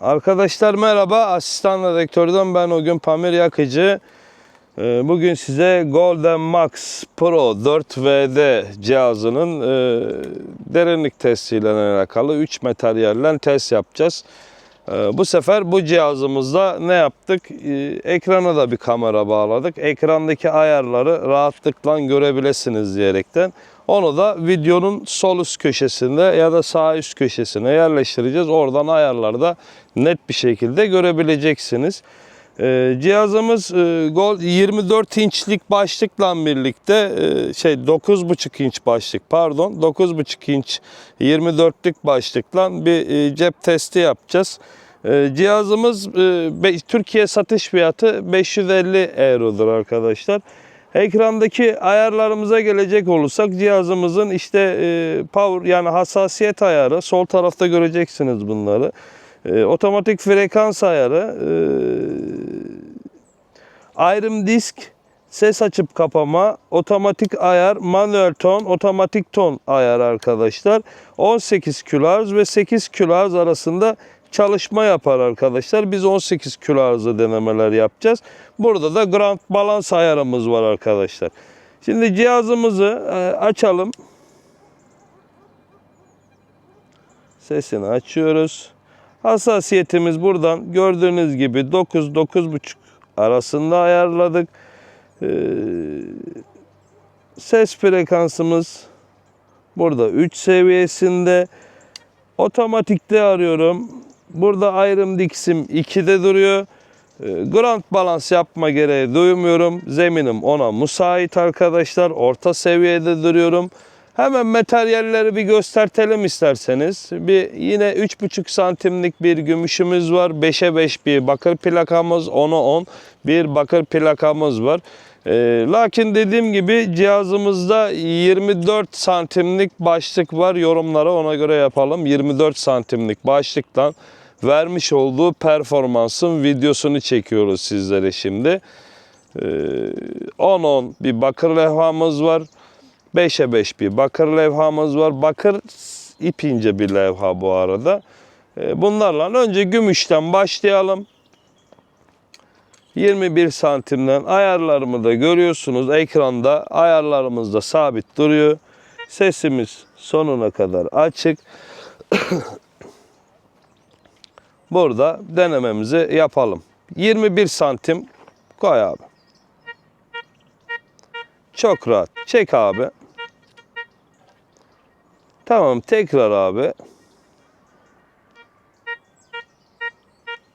Arkadaşlar merhaba. Asistan redaktörden ben o gün Pamir Yakıcı. Ee, Bugün size Golden Max Pro 4VD cihazının e, derinlik testiyle alakalı 3 materyalle test yapacağız. Ee, Bu sefer bu cihazımızda ne yaptık? Ee, Ekrana da bir kamera bağladık. Ekrandaki ayarları rahatlıkla görebilirsiniz diyerekten. Onu da videonun sol üst köşesinde ya da sağ üst köşesine yerleştireceğiz. Oradan ayarlarda net bir şekilde görebileceksiniz. Ee, cihazımız e, Gold 24 inçlik başlıkla birlikte e, şey 9,5 inç başlık pardon 9,5 inç 24'lük başlıkla bir e, cep testi yapacağız. E, cihazımız e, Türkiye satış fiyatı 550 eurodur arkadaşlar. Ekrandaki ayarlarımıza gelecek olursak cihazımızın işte e, power yani hassasiyet ayarı sol tarafta göreceksiniz bunları. E, otomatik frekans ayarı, e, ayrım disk, ses açıp kapama, otomatik ayar, manuel ton, otomatik ton ayar arkadaşlar. 18 kHz ve 8 kHz arasında çalışma yapar arkadaşlar. Biz 18 kHz'ı denemeler yapacağız. Burada da ground balance ayarımız var arkadaşlar. Şimdi cihazımızı e, açalım. Sesini açıyoruz. Hassasiyetimiz buradan gördüğünüz gibi 9-9.5 arasında ayarladık. Ee, ses frekansımız burada 3 seviyesinde. Otomatikte arıyorum. Burada ayrım diksim 2'de duruyor. Ee, Ground balance yapma gereği duymuyorum. Zeminim ona müsait arkadaşlar. Orta seviyede duruyorum. Hemen materyalleri bir göstertelim isterseniz. Bir yine 3,5 santimlik bir gümüşümüz var. 5'e 5 bir bakır plakamız, 10'a 10 bir bakır plakamız var. Ee, lakin dediğim gibi cihazımızda 24 santimlik başlık var. Yorumları ona göre yapalım. 24 santimlik başlıktan vermiş olduğu performansın videosunu çekiyoruz sizlere şimdi. Ee, 10-10 bir bakır levhamız var. 5'e 5 bir bakır levhamız var. Bakır ip ince bir levha bu arada. Ee, Bunlarla önce gümüşten başlayalım. 21 santimden ayarlarımı da görüyorsunuz ekranda. Ayarlarımız da sabit duruyor. Sesimiz sonuna kadar açık. Burada denememizi yapalım. 21 santim koy abi. Çok rahat. Çek abi. Tamam tekrar abi.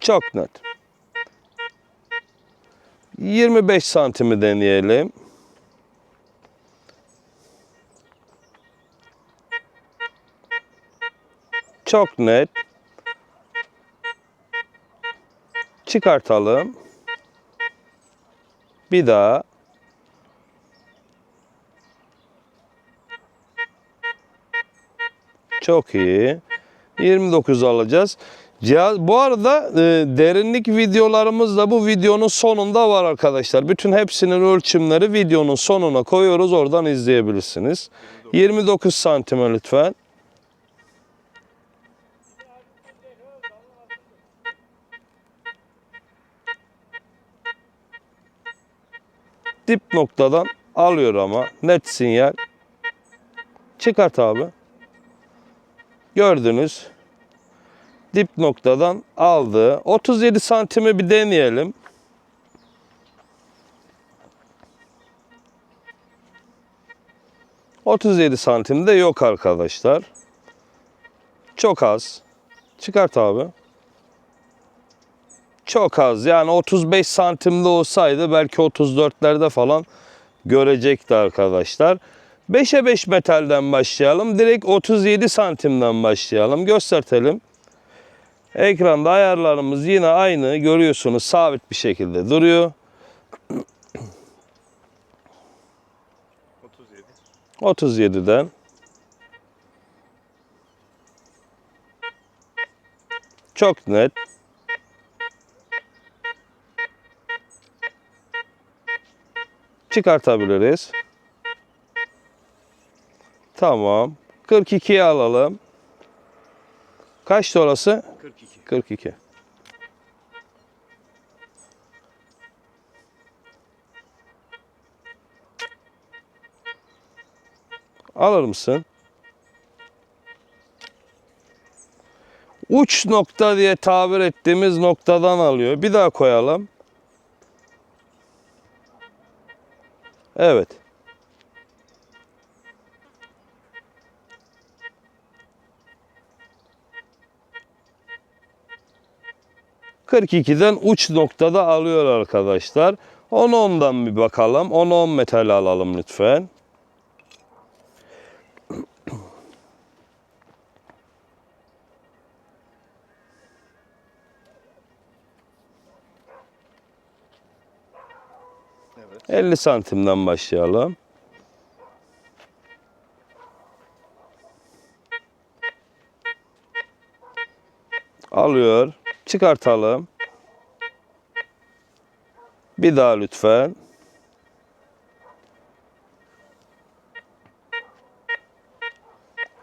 Çok net. 25 santimi deneyelim. Çok net. Çıkartalım. Bir daha. Çok iyi. 29 alacağız. Cihaz bu arada e, derinlik videolarımız da bu videonun sonunda var arkadaşlar. Bütün hepsinin ölçümleri videonun sonuna koyuyoruz. Oradan izleyebilirsiniz. 29 santime lütfen. Dip noktadan alıyor ama net sinyal. Çıkart abi. Gördünüz. Dip noktadan aldı. 37 santimi bir deneyelim. ...37 santimde yok arkadaşlar. Çok az. Çıkart abi. Çok az. Yani 35 santimde olsaydı... ...belki 34'lerde falan... ...görecekti arkadaşlar. 5'e 5 metalden başlayalım. Direkt 37 santimden başlayalım. Göstertelim. Ekranda ayarlarımız yine aynı. Görüyorsunuz sabit bir şekilde duruyor. 37. 37'den. Çok net. çıkartabiliriz. Tamam. 42'ye alalım. Kaçtı orası? 42. 42. Alır mısın? Uç nokta diye tabir ettiğimiz noktadan alıyor. Bir daha koyalım. Evet. ...42'den uç noktada alıyor arkadaşlar. 10-10'dan bir bakalım. 10-10 metal alalım lütfen. 50 santimden başlayalım. Alıyor. Çıkartalım. Bir daha lütfen.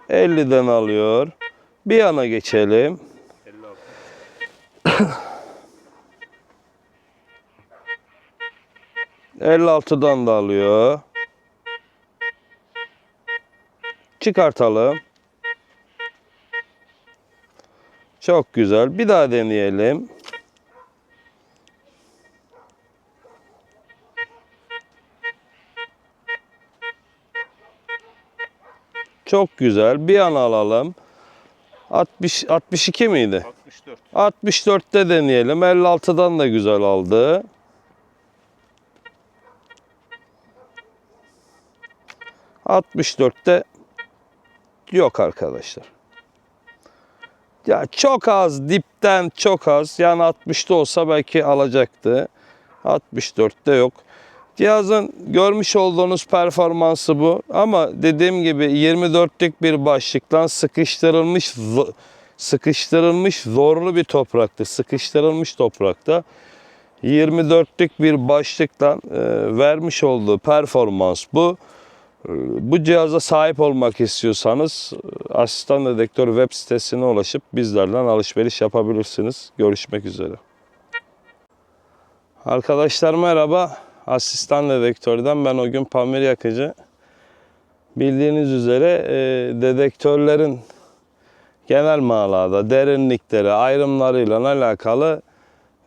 ...50'den alıyor. Bir yana geçelim. 56. 56'dan da alıyor. Çıkartalım. Çok güzel. Bir daha deneyelim. Çok güzel. Bir an alalım. 60 62 miydi? 64. 64'te deneyelim. 56'dan da güzel aldı. ...64'te... ...yok arkadaşlar. Ya çok az dipten çok az. Yani 60'ta olsa belki alacaktı. 64'te yok. Cihazın görmüş olduğunuz performansı bu. Ama dediğim gibi 24'lük bir başlıktan sıkıştırılmış sıkıştırılmış zorlu bir topraktı. Sıkıştırılmış toprakta 24'lük bir başlıktan e, vermiş olduğu performans bu. Bu cihaza sahip olmak istiyorsanız e, Asistan Dedektör web sitesine ulaşıp bizlerden alışveriş yapabilirsiniz. Görüşmek üzere. Arkadaşlar merhaba. Asistan Dedektör'den ben o gün Pamir Yakıcı. Bildiğiniz üzere e, dedektörlerin genel manada derinlikleri, ayrımlarıyla alakalı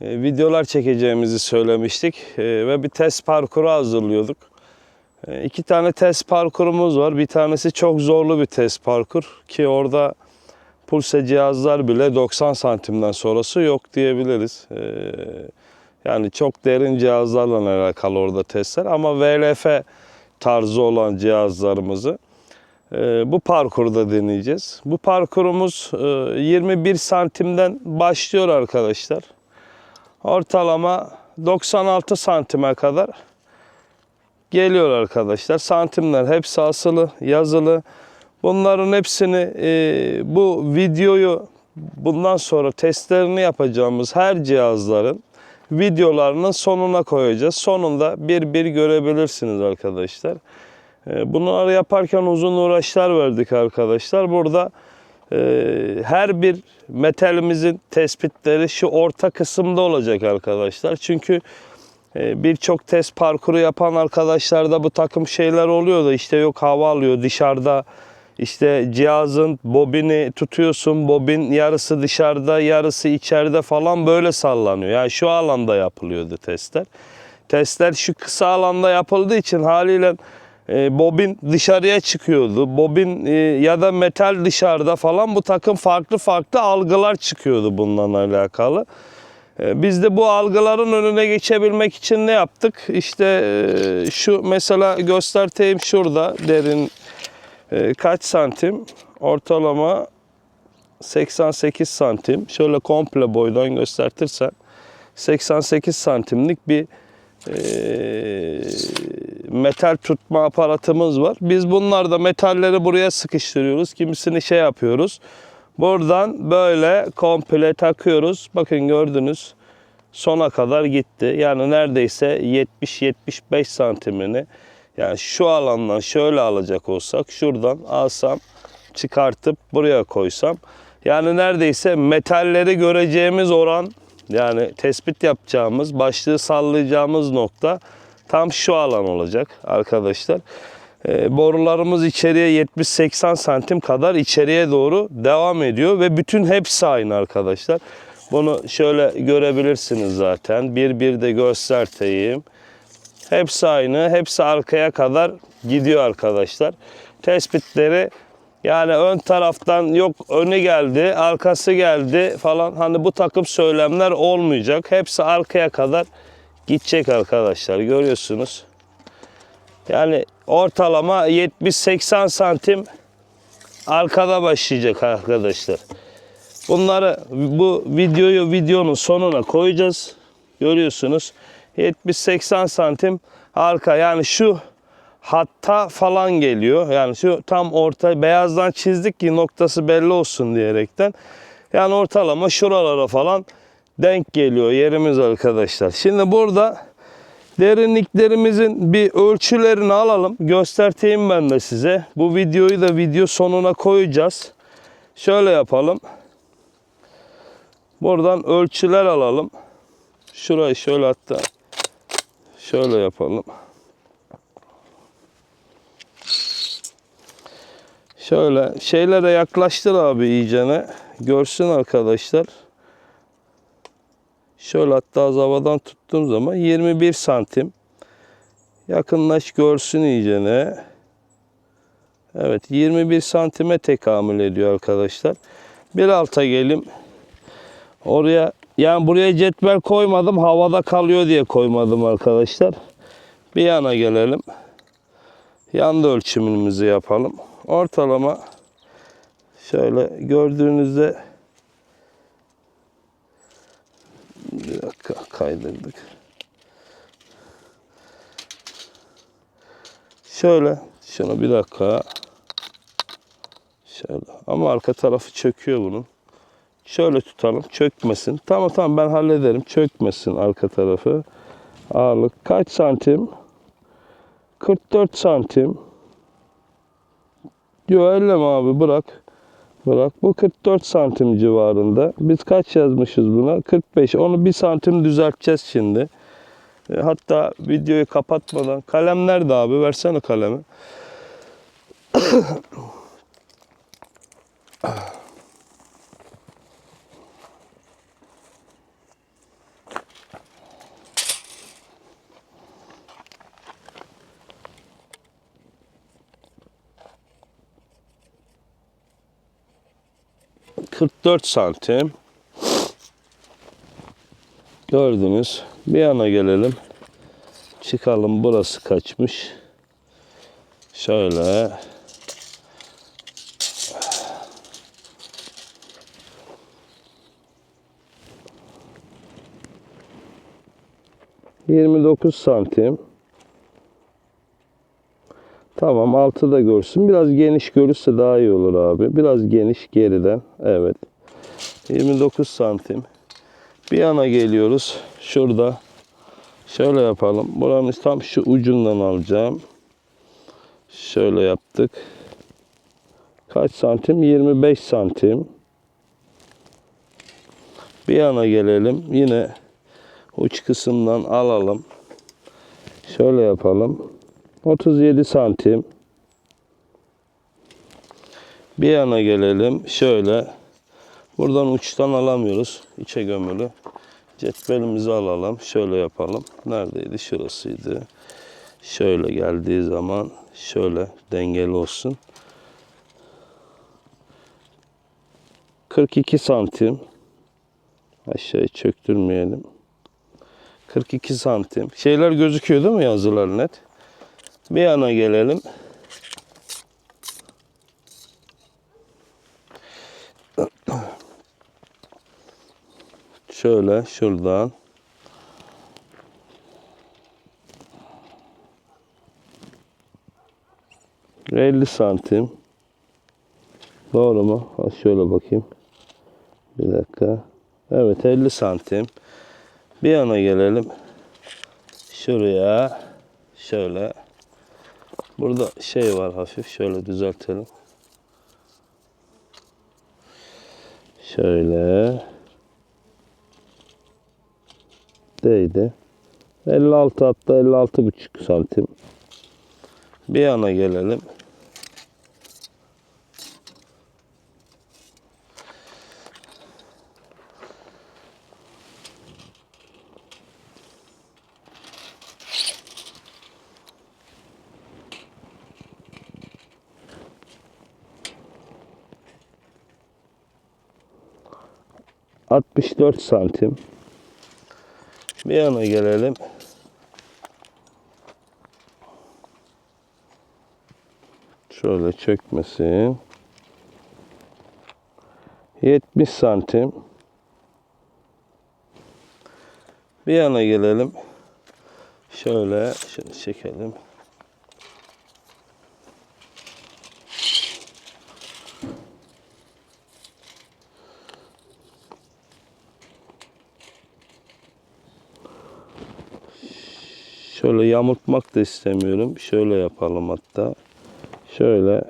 e, videolar çekeceğimizi söylemiştik E, ve bir test parkuru hazırlıyorduk. E, iki tane test parkurumuz var. Bir tanesi çok zorlu bir test parkur ki orada pulse cihazlar bile 90 santimden sonrası yok diyebiliriz. E, yani çok derin cihazlarla alakalı orada testler ama VLF tarzı olan cihazlarımızı e, bu parkurda deneyeceğiz. Bu parkurumuz e, 21 santimden başlıyor arkadaşlar. Ortalama 96 santime kadar geliyor arkadaşlar. Santimler hepsi asılı, yazılı. Bunların hepsini e, bu videoyu bundan sonra testlerini yapacağımız her cihazların videolarının sonuna koyacağız. Sonunda bir bir görebilirsiniz arkadaşlar. E, Bunları yaparken uzun uğraşlar verdik arkadaşlar. Burada e, her bir metalimizin tespitleri şu orta kısımda olacak arkadaşlar. Çünkü birçok test parkuru yapan arkadaşlarda bu takım şeyler oluyor da işte yok hava alıyor dışarıda işte cihazın bobini tutuyorsun bobin yarısı dışarıda yarısı içeride falan böyle sallanıyor. Yani şu alanda yapılıyordu testler. Testler şu kısa alanda yapıldığı için haliyle e, bobin dışarıya çıkıyordu. Bobin e, ya da metal dışarıda falan bu takım farklı farklı algılar çıkıyordu bununla alakalı. E, Biz de bu algıların önüne geçebilmek için ne yaptık? İşte e, şu mesela göstereyim şurada derin e, kaç santim? Ortalama 88 santim. Şöyle komple boydan göstertirsen 88 santimlik bir e, metal tutma aparatımız var. Biz bunlarda metalleri buraya sıkıştırıyoruz. Kimisini şey yapıyoruz. Buradan böyle komple takıyoruz. Bakın gördünüz sona kadar gitti. Yani neredeyse 70-75 santimini yani şu alandan şöyle alacak olsak şuradan alsam çıkartıp buraya koysam yani neredeyse metalleri göreceğimiz oran yani tespit yapacağımız başlığı sallayacağımız nokta tam şu alan olacak arkadaşlar. E, borularımız içeriye 70-80 santim kadar içeriye doğru devam ediyor ve bütün hepsi aynı arkadaşlar. Bunu şöyle görebilirsiniz zaten. Bir bir de göstereyim. Hepsi aynı. Hepsi arkaya kadar gidiyor arkadaşlar. Tespitleri yani ön taraftan yok önü geldi, arkası geldi falan hani bu takım söylemler olmayacak. Hepsi arkaya kadar gidecek arkadaşlar. Görüyorsunuz. Yani ortalama 70-80 santim arkada başlayacak arkadaşlar. Bunları bu videoyu videonun sonuna koyacağız. Görüyorsunuz. 70-80 santim arka yani şu hatta falan geliyor. Yani şu tam orta beyazdan çizdik ki noktası belli olsun diyerekten. Yani ortalama şuralara falan denk geliyor yerimiz arkadaşlar. Şimdi burada derinliklerimizin bir ölçülerini alalım. Göstereyim ben de size. Bu videoyu da video sonuna koyacağız. Şöyle yapalım. Buradan ölçüler alalım. Şurayı şöyle hatta şöyle yapalım. Şöyle şeylere yaklaştır abi iyicene. Görsün arkadaşlar. Şöyle hatta havadan tuttuğum zaman 21 santim. Yakınlaş görsün iyicene. Evet 21 santime tekamül ediyor arkadaşlar. Bir alta gelim. Oraya yani buraya cetvel koymadım. Havada kalıyor diye koymadım arkadaşlar. Bir yana gelelim. Yanda ölçümümüzü yapalım. Ortalama şöyle gördüğünüzde bir dakika kaydırdık. Şöyle şunu bir dakika şöyle ama arka tarafı çöküyor bunun. Şöyle tutalım çökmesin. Tamam tamam ben hallederim çökmesin arka tarafı. Ağırlık kaç santim? 44 santim. Yo elleme abi bırak. Bırak. Bu 44 santim civarında. Biz kaç yazmışız buna? 45. Onu bir santim düzelteceğiz şimdi. E, Hatta videoyu kapatmadan. Kalem nerede abi? Versene kalemi. ...44 santim. Gördünüz. Bir yana gelelim. Çıkalım. Burası kaçmış. Şöyle. Yirmi dokuz santim. Tamam altı da görsün. Biraz geniş görürse daha iyi olur abi. Biraz geniş geriden. Evet. 29 santim. Bir yana geliyoruz. Şurada. Şöyle yapalım. Buranın tam şu ucundan alacağım. Şöyle yaptık. Kaç santim? 25 santim. Bir yana gelelim. Yine uç kısımdan alalım. Şöyle yapalım. 37 santim. Bir yana gelelim. Şöyle. Buradan uçtan alamıyoruz. içe gömülü. Cetvelimizi alalım. Şöyle yapalım. Neredeydi? Şurasıydı. Şöyle geldiği zaman şöyle dengeli olsun. 42 santim. Aşağıya çöktürmeyelim. 42 santim. Şeyler gözüküyor değil mi yazılar net? Bir yana gelelim. Şöyle şuradan. ...50 santim. Doğru mu? Ha, şöyle bakayım. Bir dakika. Evet 50 santim. Bir yana gelelim. Şuraya. Şöyle. Burada şey var hafif. Şöyle düzeltelim. Şöyle. Değdi. 56 hatta 56 buçuk santim. Bir yana gelelim. Altmış dört santim. Bir yana gelelim. Şöyle çökmesin. 70 santim. Bir yana gelelim. Şöyle, şöyle çekelim. Şöyle yamultmak da istemiyorum. Şöyle yapalım hatta. Şöyle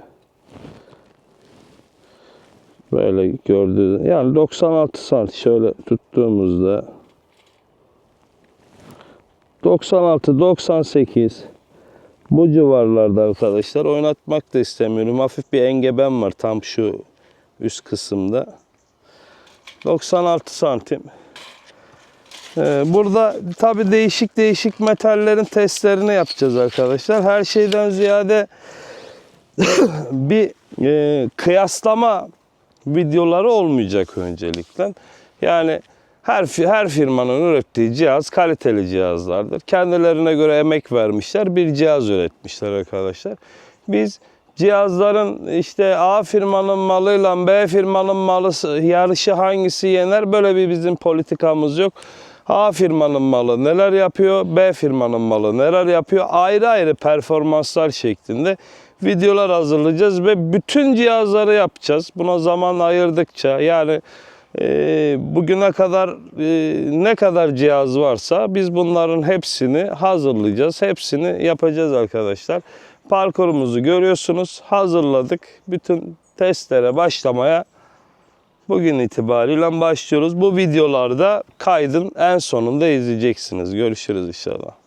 böyle gördüğünüz yani 96 santim şöyle tuttuğumuzda 96 98 bu civarlarda arkadaşlar oynatmak da istemiyorum. Hafif bir engebem var tam şu üst kısımda. 96 santim. Ee, Burada tabi değişik değişik metallerin testlerini yapacağız arkadaşlar. Her şeyden ziyade bir e, kıyaslama videoları olmayacak öncelikle. Yani her her firmanın ürettiği cihaz kaliteli cihazlardır. Kendilerine göre emek vermişler, bir cihaz üretmişler arkadaşlar. Biz cihazların işte A firmanın malıyla B firmanın malı yarışı hangisi yener böyle bir bizim politikamız yok. A firmanın malı neler yapıyor, B firmanın malı neler yapıyor ayrı ayrı performanslar şeklinde videolar hazırlayacağız ve bütün cihazları yapacağız. Buna zaman ayırdıkça yani e, bugüne kadar e, ne kadar cihaz varsa biz bunların hepsini hazırlayacağız. Hepsini yapacağız arkadaşlar. Parkurumuzu görüyorsunuz. Hazırladık. Bütün testlere başlamaya bugün itibariyle başlıyoruz. Bu videolarda kaydın en sonunda izleyeceksiniz. Görüşürüz inşallah.